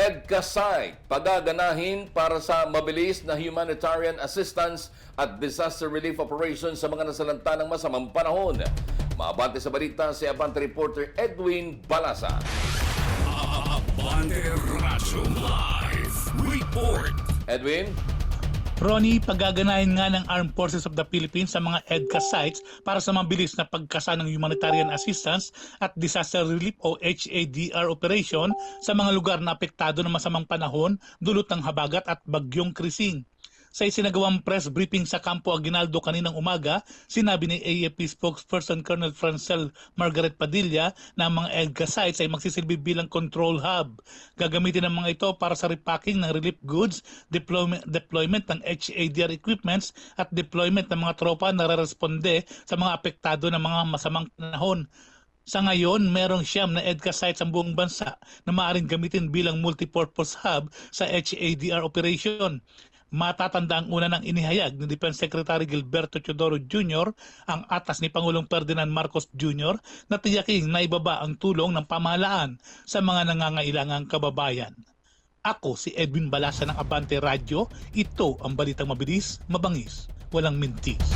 EDCA site pagaganahin para sa mabilis na humanitarian assistance at disaster relief operations sa mga nasalanta ng masamang panahon. Maabante sa balita si Abante reporter Edwin Balasa. Abante Razo Live Report. Edwin? Ronnie, pagaganahin nga ng Armed Forces of the Philippines sa mga EDCA sites para sa mabilis na pagkasa ng humanitarian assistance at disaster relief o HADR operation sa mga lugar na apektado ng masamang panahon, dulot ng habagat at bagyong krising. Sa isinagawang press briefing sa Campo Aguinaldo kaninang umaga, sinabi ni AFP spokesperson Colonel Francel Margaret Padilla na ang mga EDCA sites ay magsisilbi bilang control hub. Gagamitin ang mga ito para sa repacking ng relief goods, deployment, deployment ng HADR equipments at deployment ng mga tropa na responde sa mga apektado ng mga masamang panahon. Sa ngayon, merong siyam na EDCA sites ang buong bansa na maaaring gamitin bilang multipurpose hub sa HADR operation. Matatanda ang una ng inihayag ni Defense Secretary Gilberto Teodoro Jr. ang atas ni Pangulong Ferdinand Marcos Jr. na tiyaking na ibaba ang tulong ng pamahalaan sa mga nangangailangang kababayan. Ako si Edwin Balasa ng Abante Radio. Ito ang balitang mabilis, mabangis, walang mintis.